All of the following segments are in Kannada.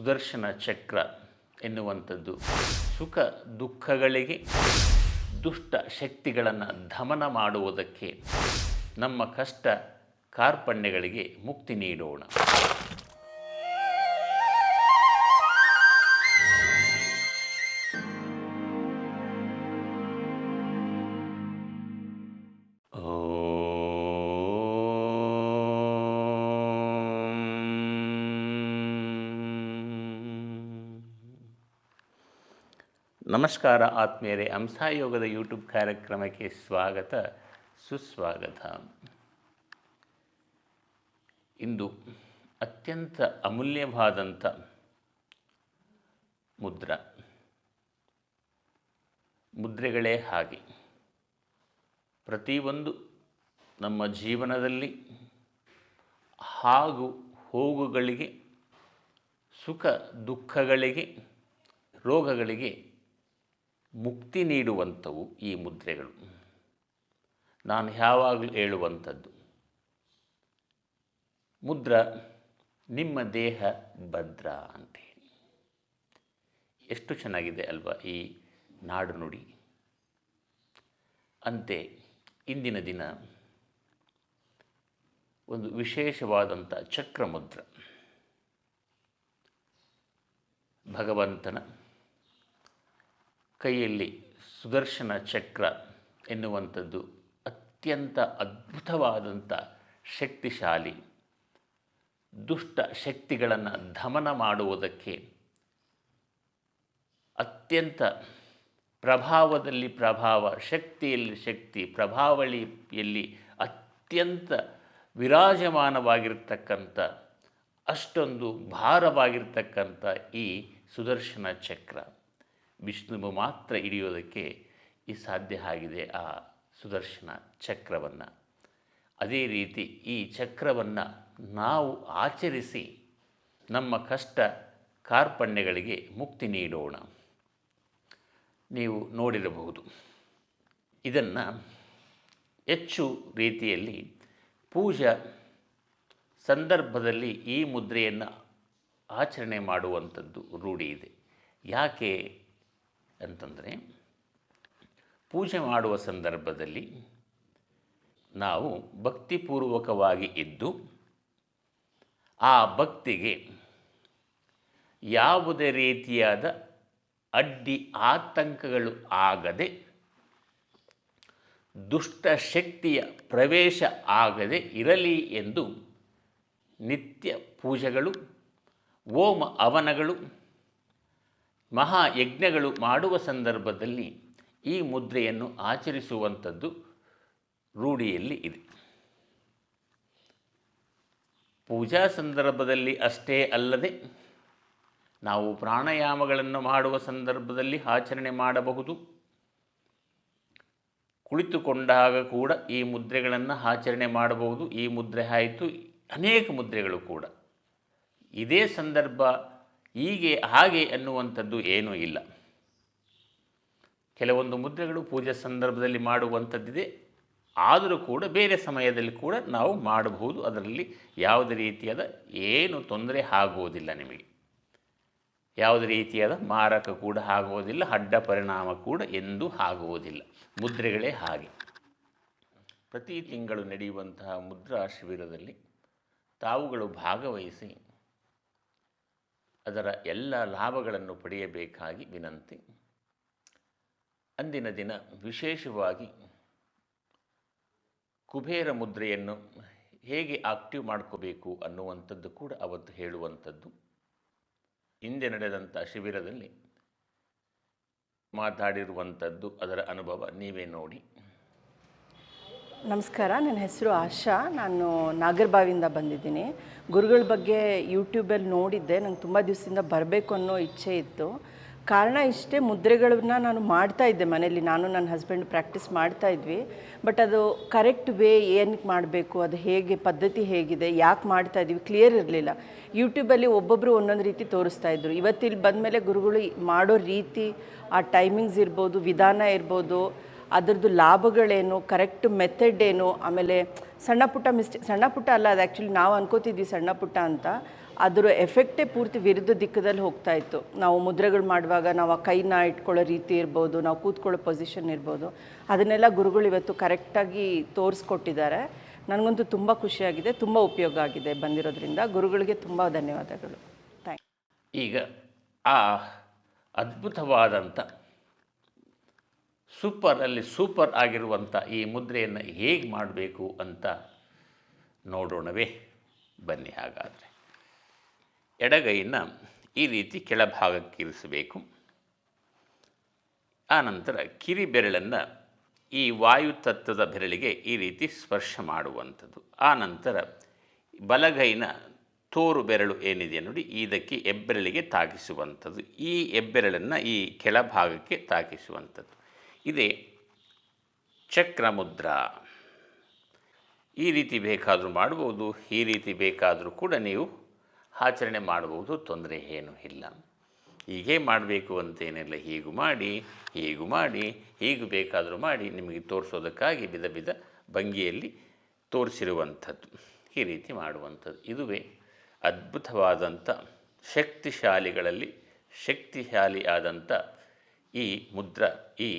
ಸುದರ್ಶನ ಚಕ್ರ ಎನ್ನುವಂಥದ್ದು. ಸುಖ ದುಃಖಗಳಿಗೆ ದುಷ್ಟ ಶಕ್ತಿಗಳನ್ನು ದಮನ ಮಾಡುವುದಕ್ಕೆ ನಮ್ಮ ಕಷ್ಟ ಕಾರ್ಪಣ್ಯಗಳಿಗೆ ಮುಕ್ತಿ ನೀಡೋಣ. ನಮಸ್ಕಾರ ಆತ್ಮೀಯರೇ ಹಂಸಾಯೋಗದ ಯೂಟ್ಯೂಬ್ ಕಾರ್ಯಕ್ರಮಕ್ಕೆ ಸ್ವಾಗತ, ಸುಸ್ವಾಗತ. ಇಂದು ಅತ್ಯಂತ ಅಮೂಲ್ಯವಾದಂಥ ಮುದ್ರ. ಮುದ್ರೆಗಳೇ ಹಾಗೆ. ಪ್ರತಿಯೊಂದು ನಮ್ಮ ಜೀವನದಲ್ಲಿ ಹಾಗೂ ಹೋಗುಗಳಿಗೆ, ಸುಖ, ದುಃಖಗಳಿಗೆ, ರೋಗಗಳಿಗೆ ಮುಕ್ತಿ ನೀಡುವಂಥವು ಈ ಮುದ್ರೆಗಳು. ನಾನು ಯಾವಾಗಲೂ ಹೇಳುವಂಥದ್ದು, ಮುದ್ರ ನಿಮ್ಮ ದೇಹ ಭದ್ರ ಅಂತೇಳಿ ಎಷ್ಟು ಚೆನ್ನಾಗಿದೆ ಅಲ್ವಾ ಈ ನಾಡು ನುಡಿ. ಅಂತೆ ಇಂದಿನ ದಿನ ಒಂದು ವಿಶೇಷವಾದಂಥ ಚಕ್ರಮುದ್ರ. ಭಗವಂತನ ಕೈಯಲ್ಲಿ ಸುದರ್ಶನ ಚಕ್ರ ಎನ್ನುವಂಥದ್ದು ಅತ್ಯಂತ ಅದ್ಭುತವಾದಂಥ ಶಕ್ತಿಶಾಲಿ ದುಷ್ಟ ಶಕ್ತಿಗಳನ್ನು ದಮನ ಮಾಡುವುದಕ್ಕೆ ಅತ್ಯಂತ ಪ್ರಭಾವದಲ್ಲಿ ಪ್ರಭಾವ, ಶಕ್ತಿಯಲ್ಲಿ ಶಕ್ತಿ, ಪ್ರಭಾವಳಿಯಲ್ಲಿ ಅತ್ಯಂತ ವಿರಾಜಮಾನವಾಗಿರ್ತಕ್ಕಂಥ, ಅಷ್ಟೊಂದು ಭಾರವಾಗಿರ್ತಕ್ಕಂಥ ಈ ಸುದರ್ಶನ ಚಕ್ರ. ವಿಷ್ಣುವು ಮಾತ್ರ ಹಿಡಿಯೋದಕ್ಕೆ ಈ ಸಾಧ್ಯ ಆಗಿದೆ ಆ ಸುದರ್ಶನ ಚಕ್ರವನ್ನು. ಅದೇ ರೀತಿ ಈ ಚಕ್ರವನ್ನು ನಾವು ಆಚರಿಸಿ ನಮ್ಮ ಕಷ್ಟ ಕಾರ್ಪಣ್ಯಗಳಿಗೆ ಮುಕ್ತಿ ನೀಡೋಣ. ನೀವು ನೋಡಿರಬಹುದು. ಇದನ್ನು ಹೆಚ್ಚು ರೀತಿಯಲ್ಲಿ ಪೂಜಾ ಸಂದರ್ಭದಲ್ಲಿ ಈ ಮುದ್ರೆಯನ್ನು ಆಚರಣೆ ಮಾಡುವಂಥದ್ದು ರೂಢಿ ಇದೆ. ಯಾಕೆ ಅಂತಂದರೆ ಪೂಜೆ ಮಾಡುವ ಸಂದರ್ಭದಲ್ಲಿ ನಾವು ಭಕ್ತಿಪೂರ್ವಕವಾಗಿ ಇದ್ದು ಆ ಭಕ್ತಿಗೆ ಯಾವುದೇ ರೀತಿಯಾದ ಅಡ್ಡಿ ಆತಂಕಗಳು ಆಗದೆ ದುಷ್ಟಶಕ್ತಿಯ ಪ್ರವೇಶ ಆಗದೆ ಇರಲಿ ಎಂದು ನಿತ್ಯ ಪೂಜೆಗಳು ಓಮ ಅವನಗಳು ಮಹಾಯಜ್ಞಗಳು ಮಾಡುವ ಸಂದರ್ಭದಲ್ಲಿ ಈ ಮುದ್ರೆಯನ್ನು ಆಚರಿಸುವಂಥದ್ದು ರೂಢಿಯಲ್ಲಿ ಇದೆ. ಪೂಜಾ ಸಂದರ್ಭದಲ್ಲಿ ಅಷ್ಟೇ ಅಲ್ಲದೆ ನಾವು ಪ್ರಾಣಾಯಾಮಗಳನ್ನು ಮಾಡುವ ಸಂದರ್ಭದಲ್ಲಿ ಆಚರಣೆ ಮಾಡಬಹುದು. ಕುಳಿತುಕೊಂಡಾಗ ಕೂಡ ಈ ಮುದ್ರೆಗಳನ್ನು ಆಚರಣೆ ಮಾಡಬಹುದು. ಈ ಮುದ್ರೆ ಆಯಿತು, ಅನೇಕ ಮುದ್ರೆಗಳು ಕೂಡ. ಇದೇ ಸಂದರ್ಭ ಹೀಗೆ, ಹಾಗೆ ಅನ್ನುವಂಥದ್ದು ಏನೂ ಇಲ್ಲ. ಕೆಲವೊಂದು ಮುದ್ರೆಗಳು ಪೂಜೆ ಸಂದರ್ಭದಲ್ಲಿ ಮಾಡುವಂಥದ್ದಿದೆ. ಆದರೂ ಕೂಡ ಬೇರೆ ಸಮಯದಲ್ಲಿ ಕೂಡ ನಾವು ಮಾಡಬಹುದು. ಅದರಲ್ಲಿ ಯಾವುದೇ ರೀತಿಯಾದ ಏನು ತೊಂದರೆ ಆಗುವುದಿಲ್ಲ ನಿಮಗೆ. ಯಾವುದೇ ರೀತಿಯಾದ ಮಾರಕ ಕೂಡ ಆಗುವುದಿಲ್ಲ, ಅಡ್ಡ ಪರಿಣಾಮ ಕೂಡ ಎಂದೂ ಆಗುವುದಿಲ್ಲ. ಮುದ್ರೆಗಳೇ ಹಾಗೆ. ಪ್ರತಿ ತಿಂಗಳು ನಡೆಯುವಂತಹ ಮುದ್ರಾ ಶಿಬಿರದಲ್ಲಿ ತಾವುಗಳು ಭಾಗವಹಿಸಿ ಅದರ ಎಲ್ಲ ಲಾಭಗಳನ್ನು ಪಡೆಯಬೇಕಾಗಿ ವಿನಂತಿ. ಅಂದಿನ ದಿನ ವಿಶೇಷವಾಗಿ ಕುಬೇರ ಮುದ್ರೆಯನ್ನು ಹೇಗೆ ಆಕ್ಟಿವ್ ಮಾಡ್ಕೋಬೇಕು ಅನ್ನುವಂಥದ್ದು ಕೂಡ ಅವತ್ತು ಹೇಳುವಂಥದ್ದು. ಹಿಂದೆ ನಡೆದಂಥ ಶಿಬಿರದಲ್ಲಿ ಮಾತಾಡಿರುವಂಥದ್ದು ಅದರ ಅನುಭವ ನೀವೇ ನೋಡಿ. ನಮಸ್ಕಾರ, ನನ್ನ ಹೆಸರು ಆಶಾ. ನಾನು ನಾಗರಬಾವಿಯಿಂದ ಬಂದಿದ್ದೀನಿ. ಗುರುಗಳ ಬಗ್ಗೆ ಯೂಟ್ಯೂಬಲ್ಲಿ ನೋಡಿದ್ದೆ. ನಂಗೆ ತುಂಬ ದಿವಸದಿಂದ ಬರಬೇಕು ಅನ್ನೋ ಇಚ್ಛೆ ಇತ್ತು. ಕಾರಣ ಇಷ್ಟೇ, ಮುದ್ರೆಗಳನ್ನ ನಾನು ಮಾಡ್ತಾ ಇದ್ದೆ ಮನೆಯಲ್ಲಿ. ನಾನು ನನ್ನ ಹಸ್ಬೆಂಡ್ ಪ್ರಾಕ್ಟೀಸ್ ಮಾಡ್ತಾ ಇದ್ವಿ. ಬಟ್ ಅದು ಕರೆಕ್ಟ್ ವೇ ಏನಕ್ಕೆ ಮಾಡಬೇಕು, ಅದು ಹೇಗೆ, ಪದ್ಧತಿ ಹೇಗಿದೆ, ಯಾಕೆ ಮಾಡ್ತಾ ಇದ್ವಿ ಕ್ಲಿಯರ್ ಇರಲಿಲ್ಲ. ಯೂಟ್ಯೂಬಲ್ಲಿ ಒಬ್ಬೊಬ್ಬರು ಒಂದೊಂದು ರೀತಿ ತೋರಿಸ್ತಾ ಇದ್ರು. ಇವತ್ತಿಲ್ಲಿ ಬಂದಮೇಲೆ ಗುರುಗಳು ಮಾಡೋ ರೀತಿ, ಆ ಟೈಮಿಂಗ್ಸ್ ಇರ್ಬೋದು, ವಿಧಾನ ಇರ್ಬೋದು ಅದರದ್ದು ಲಾಭಗಳೇನು ಕರೆಕ್ಟ್ ಮೆಥಡ್ ಏನು, ಆಮೇಲೆ ಸಣ್ಣ ಪುಟ್ಟ ಮಿಸ್ಟೇಕ್ ಸಣ್ಣ ಪುಟ್ಟ ಅಲ್ಲ, ಅದು ಆ್ಯಕ್ಚುಲಿ ನಾವು ಅನ್ಕೋತಿದ್ವಿ ಸಣ್ಣ ಪುಟ್ಟ ಅಂತ. ಅದರ ಎಫೆಕ್ಟೇ ಪೂರ್ತಿ ವಿರುದ್ಧ ದಿಕ್ಕದಲ್ಲಿ ಹೋಗ್ತಾ ಇತ್ತು. ನಾವು ಮುದ್ರೆಗಳು ಮಾಡುವಾಗ ನಾವು ಆ ಕೈನ ಇಟ್ಕೊಳ್ಳೋ ರೀತಿ ಇರ್ಬೋದು, ನಾವು ಕೂತ್ಕೊಳ್ಳೋ ಪೊಸಿಷನ್ ಇರ್ಬೋದು. ಅದನ್ನೆಲ್ಲ ಗುರುಗಳು ಇವತ್ತು ಕರೆಕ್ಟಾಗಿ ತೋರಿಸ್ಕೊಟ್ಟಿದ್ದಾರೆ. ನನಗಂತೂ ತುಂಬ ಖುಷಿಯಾಗಿದೆ, ತುಂಬ ಉಪಯೋಗ ಆಗಿದೆ ಬಂದಿರೋದ್ರಿಂದ. ಗುರುಗಳಿಗೆ ತುಂಬ ಧನ್ಯವಾದಗಳು. ಥ್ಯಾಂಕ್ ಈಗ ಆ ಅದ್ಭುತವಾದಂಥ ಸೂಪರಲ್ಲಿ ಸೂಪರ್ ಆಗಿರುವಂಥ ಈ ಮುದ್ರೆಯನ್ನು ಹೇಗೆ ಮಾಡಬೇಕು ಅಂತ ನೋಡೋಣವೇ. ಬನ್ನಿ ಹಾಗಾದರೆ. ಎಡಗೈಯನ್ನು ಈ ರೀತಿ ಕೆಳಭಾಗಕ್ಕೆ ಇರಿಸಬೇಕು ಆನಂತರ ಕಿರಿ ಬೆರಳನ್ನು ಈ ವಾಯುತತ್ವದ ಬೆರಳಿಗೆ ಈ ರೀತಿ ಸ್ಪರ್ಶ ಮಾಡುವಂಥದ್ದು. ಆನಂತರ ಬಲಗೈನ ತೋರು ಬೆರಳು ಏನಿದೆ ನೋಡಿ, ಇದಕ್ಕೆ ಎಬ್ಬೆರಳಿಗೆ ತಾಕಿಸುವಂಥದ್ದು ಈ ಎಬ್ಬೆರಳನ್ನು ಈ ಕೆಳಭಾಗಕ್ಕೆ ತಾಗಿಸುವಂಥದ್ದು. ಇದೇ ಚಕ್ರಮುದ್ರಾ. ಈ ರೀತಿ ಬೇಕಾದರೂ ಮಾಡ್ಬೋದು, ಈ ರೀತಿ ಬೇಕಾದರೂ ಕೂಡ ನೀವು ಆಚರಣೆ ಮಾಡ್ಬೋದು, ತೊಂದರೆ ಏನೂ ಇಲ್ಲ. ಹೀಗೆ ಮಾಡಬೇಕು ಅಂತೇನಿಲ್ಲ, ಹೀಗೂ ಮಾಡಿ ಹೀಗೂ ಮಾಡಿ, ಹೀಗೂ ಬೇಕಾದರೂ ಮಾಡಿ, ನಿಮಗೆ ತೋರಿಸೋದಕ್ಕಾಗಿ ವಿಧ ವಿಧ ಭಂಗಿಯಲ್ಲಿ ತೋರಿಸಿರುವಂಥದ್ದು, ಈ ರೀತಿ ಮಾಡುವಂಥದ್ದು. ಇದುವೇ ಅದ್ಭುತವಾದಂಥ ಶಕ್ತಿಶಾಲಿಗಳಲ್ಲಿ ಶಕ್ತಿಶಾಲಿ ಆದಂಥ ಈ ಮುದ್ರ, ಈ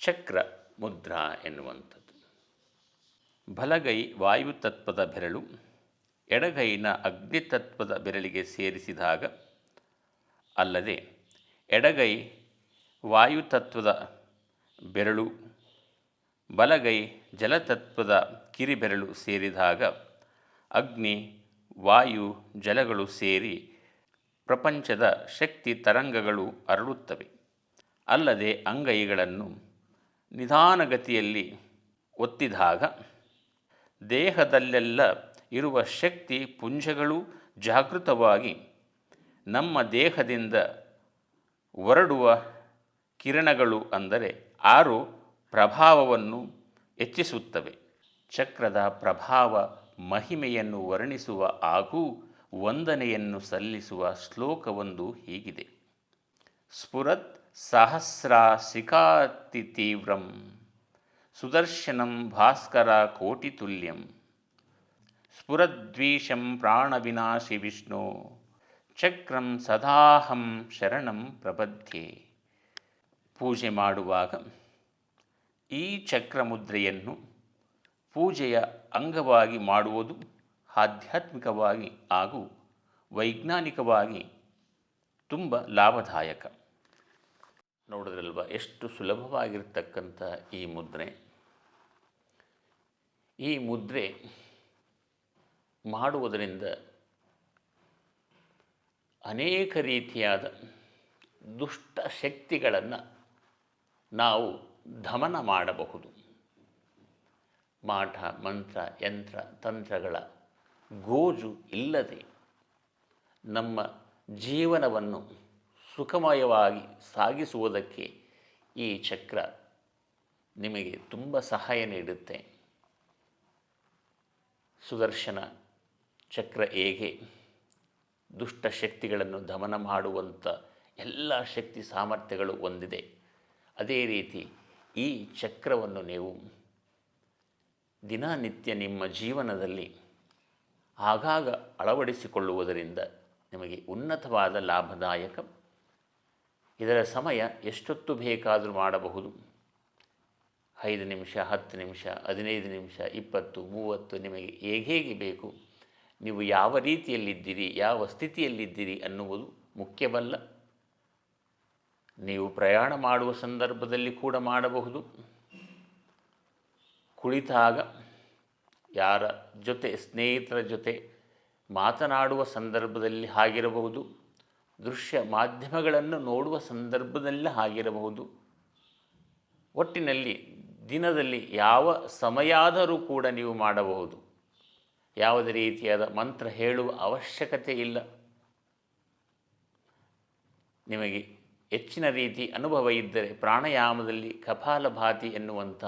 ಚಕ್ರ ಮುದ್ರಾ ಎನ್ನುವಂಥದ್ದು. ಬಲಗೈ ವಾಯುತತ್ವದ ಬೆರಳು, ಎಡಗೈನ ಅಗ್ನಿತತ್ವದ ಬೆರಳಿಗೆ ಸೇರಿಸಿದಾಗ ಅಲ್ಲದೆ ಎಡಗೈ ವಾಯುತತ್ವದ ಬೆರಳು, ಬಲಗೈ ಜಲತತ್ವದ ಕಿರಿಬೆರಳು ಸೇರಿದಾಗ ಅಗ್ನಿ, ವಾಯು, ಜಲಗಳು ಸೇರಿ ಪ್ರಪಂಚದ ಶಕ್ತಿ ತರಂಗಗಳು ಅರಳುತ್ತವೆ. ಅಲ್ಲದೆ ಅಂಗೈಗಳನ್ನು ನಿಧಾನಗತಿಯಲ್ಲಿ ಒತ್ತಿದಾಗ ದೇಹದಲ್ಲೆಲ್ಲ ಇರುವ ಶಕ್ತಿ ಪುಂಜಗಳು ಜಾಗೃತವಾಗಿ ನಮ್ಮ ದೇಹದಿಂದ ಹೊರಡುವ ಕಿರಣಗಳು ಅಂದರೆ ಆರು ಪ್ರಭಾವವನ್ನು ಹೆಚ್ಚಿಸುತ್ತವೆ. ಚಕ್ರದ ಪ್ರಭಾವ ಮಹಿಮೆಯನ್ನು ವರ್ಣಿಸುವ ಹಾಗೂ ವಂದನೆಯನ್ನು ಸಲ್ಲಿಸುವ ಶ್ಲೋಕವೊಂದು ಹೀಗಿದೆ. ಸ್ಫುರತ್ ಸಹಸ್ರಾಸಿಕಾತಿ ತೀವ್ರಂ ಸುದರ್ಶನಂ ಭಾಸ್ಕರ ಕೋಟಿತುಲ್ಯಂ ಸ್ಫುರದ್ವೀಶಂ ಪ್ರಾಣವಿನಾಶಿ ವಿಷ್ಣು ಚಕ್ರಂ ಸದಾಹಂ ಶರಣಂ ಪ್ರಬದ್ಧೆ ಪೂಜೆ ಮಾಡುವಾಗ ಈ ಚಕ್ರಮುದ್ರೆಯನ್ನು ಪೂಜೆಯ ಅಂಗವಾಗಿ ಮಾಡುವುದು ಆಧ್ಯಾತ್ಮಿಕವಾಗಿ ಹಾಗೂ ವೈಜ್ಞಾನಿಕವಾಗಿ ತುಂಬ ಲಾಭದಾಯಕ. ನೋಡಿದ್ರಲ್ವ? ಎಷ್ಟು ಸುಲಭವಾಗಿರ್ತಕ್ಕಂಥ ಈ ಮುದ್ರೆ. ಈ ಮುದ್ರೆ ಮಾಡುವುದರಿಂದ ಅನೇಕ ರೀತಿಯಾದ ದುಷ್ಟ ಶಕ್ತಿಗಳನ್ನು ನಾವು ದಮನ ಮಾಡಬಹುದು. ಮಾಠ ಮಂತ್ರ, ಯಂತ್ರ, ತಂತ್ರಗಳ ಗೋಜು ಇಲ್ಲದೆ ನಮ್ಮ ಜೀವನವನ್ನು ಸುಖಮಯವಾಗಿ ಸಾಗಿಸುವುದಕ್ಕೆ ಈ ಚಕ್ರ ನಿಮಗೆ ತುಂಬ ಸಹಾಯ ನೀಡುತ್ತೆ. ಸುದರ್ಶನ ಚಕ್ರ ಹೇಗೆ ದುಷ್ಟ ಶಕ್ತಿಗಳನ್ನು ದಮನ ಮಾಡುವಂಥ ಎಲ್ಲ ಶಕ್ತಿ ಸಾಮರ್ಥ್ಯಗಳು ಹೊಂದಿದೆ. ಅದೇ ರೀತಿ ಈ ಚಕ್ರವನ್ನು ನೀವು ದಿನನಿತ್ಯ ನಿಮ್ಮ ಜೀವನದಲ್ಲಿ ಆಗಾಗ ಅಳವಡಿಸಿಕೊಳ್ಳುವುದರಿಂದ ನಿಮಗೆ ಉನ್ನತವಾದ ಲಾಭದಾಯಕ ಇದರ ಸಮಯ ಎಷ್ಟೊತ್ತು ಬೇಕಾದರೂ ಮಾಡಬಹುದು. ಐದು ನಿಮಿಷ, ಹತ್ತು ನಿಮಿಷ, ಹದಿನೈದು ನಿಮಿಷ, ಇಪ್ಪತ್ತು, ಮೂವತ್ತು ನಿಮಗೆ ಹೇಗೆ ಹೇಗೆ ಬೇಕು? ನೀವು ಯಾವ ರೀತಿಯಲ್ಲಿದ್ದೀರಿ, ಯಾವ ಸ್ಥಿತಿಯಲ್ಲಿದ್ದೀರಿ ಅನ್ನುವುದು ಮುಖ್ಯವಲ್ಲ. ನೀವು ಪ್ರಯಾಣ ಮಾಡುವ ಸಂದರ್ಭದಲ್ಲಿ ಕೂಡ ಮಾಡಬಹುದು. ಕುಳಿತಾಗ ಯಾರ ಜೊತೆ, ಸ್ನೇಹಿತರ ಜೊತೆ ಮಾತನಾಡುವ ಸಂದರ್ಭದಲ್ಲಿ ಆಗಿರಬಹುದು ದೃಶ್ಯ ಮಾಧ್ಯಮಗಳನ್ನು ನೋಡುವ ಸಂದರ್ಭದಲ್ಲಿ ಆಗಿರಬಹುದು. ಒಟ್ಟಿನಲ್ಲಿ ದಿನದಲ್ಲಿ ಯಾವ ಸಮಯಾದರೂ ಕೂಡ ನೀವು ಮಾಡಬಹುದು. ಯಾವುದೇ ರೀತಿಯಾದ ಮಂತ್ರ ಹೇಳುವ ಅವಶ್ಯಕತೆ ಇಲ್ಲ. ನಿಮಗೆ ಹೆಚ್ಚಿನ ರೀತಿ ಅನುಭವ ಇದ್ದರೆ ಪ್ರಾಣಾಯಾಮದಲ್ಲಿ ಕಪಾಲಭಾತಿ ಎನ್ನುವಂಥ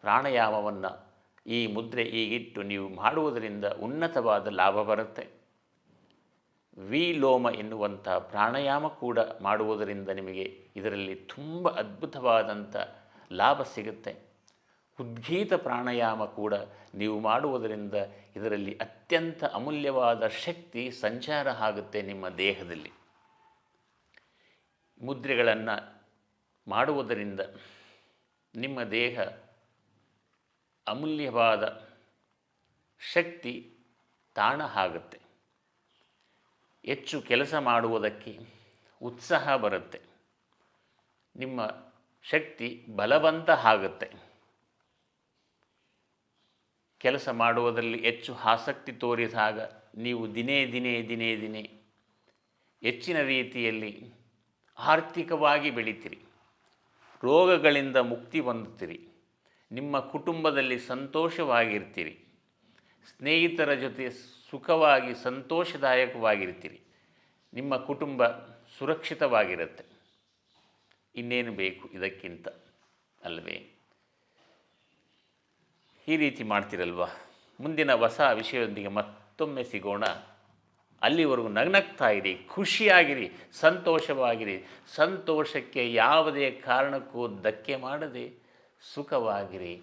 ಪ್ರಾಣಾಯಾಮವನ್ನು ಈ ಮುದ್ರೆ ಈಗಿಟ್ಟು ನೀವು ಮಾಡುವುದರಿಂದ ಉನ್ನತವಾದ ಲಾಭ ಬರುತ್ತೆ. ವಿಲೋಮ ಎನ್ನುವಂಥ ಪ್ರಾಣಾಯಾಮ ಕೂಡ ಮಾಡುವುದರಿಂದ ನಿಮಗೆ ಇದರಲ್ಲಿ ತುಂಬ ಅದ್ಭುತವಾದಂಥ ಲಾಭ ಸಿಗುತ್ತೆ. ಉದ್ಗೀತ ಪ್ರಾಣಾಯಾಮ ಕೂಡ ನೀವು ಮಾಡುವುದರಿಂದ ಇದರಲ್ಲಿ ಅತ್ಯಂತ ಅಮೂಲ್ಯವಾದ ಶಕ್ತಿ ಸಂಚಾರ ಆಗುತ್ತೆ ನಿಮ್ಮ ದೇಹದಲ್ಲಿ. ಮುದ್ರೆಗಳನ್ನು ಮಾಡುವುದರಿಂದ ನಿಮ್ಮ ದೇಹ ಅಮೂಲ್ಯವಾದ ಶಕ್ತಿ ತಾಣ ಆಗುತ್ತೆ. ಹೆಚ್ಚು ಕೆಲಸ ಮಾಡುವುದಕ್ಕೆ ಉತ್ಸಾಹ ಬರುತ್ತೆ. ನಿಮ್ಮ ಶಕ್ತಿ ಬಲವಂತ ಆಗುತ್ತೆ. ಕೆಲಸ ಮಾಡುವುದರಲ್ಲಿ ಹೆಚ್ಚು ಆಸಕ್ತಿ ತೋರಿದಾಗ ನೀವು ದಿನೇ ದಿನೇ ದಿನೇ ದಿನೇ ಹೆಚ್ಚಿನ ರೀತಿಯಲ್ಲಿ ಆರ್ಥಿಕವಾಗಿ ಬೆಳಿತೀರಿ. ರೋಗಗಳಿಂದ ಮುಕ್ತಿ ಹೊಂದುತ್ತೀರಿ. ನಿಮ್ಮ ಕುಟುಂಬದಲ್ಲಿ ಸಂತೋಷವಾಗಿರ್ತೀರಿ. ಸ್ನೇಹಿತರ ಜೊತೆ ಸುಖವಾಗಿ, ಸಂತೋಷದಾಯಕವಾಗಿರ್ತೀರಿ. ನಿಮ್ಮ ಕುಟುಂಬ ಸುರಕ್ಷಿತವಾಗಿರುತ್ತೆ. ಇನ್ನೇನು ಬೇಕು ಇದಕ್ಕಿಂತ? ಅಲ್ವೇ? ಈ ರೀತಿ ಮಾಡ್ತಿರಲ್ವಾ? ಮುಂದಿನ ಹೊಸ ವಿಷಯದೊಂದಿಗೆ ಮತ್ತೊಮ್ಮೆ ಸಿಗೋಣ. ಅಲ್ಲಿವರೆಗೂ ನಗ್ನಗ್ತಾ ಇರಿ, ಖುಷಿಯಾಗಿರಿ, ಸಂತೋಷವಾಗಿರಿ. ಸಂತೋಷಕ್ಕೆ ಯಾವುದೇ ಕಾರಣಕ್ಕೂ ಧಕ್ಕೆ ಮಾಡದೆ ಸುಖವಾಗಿರಿ.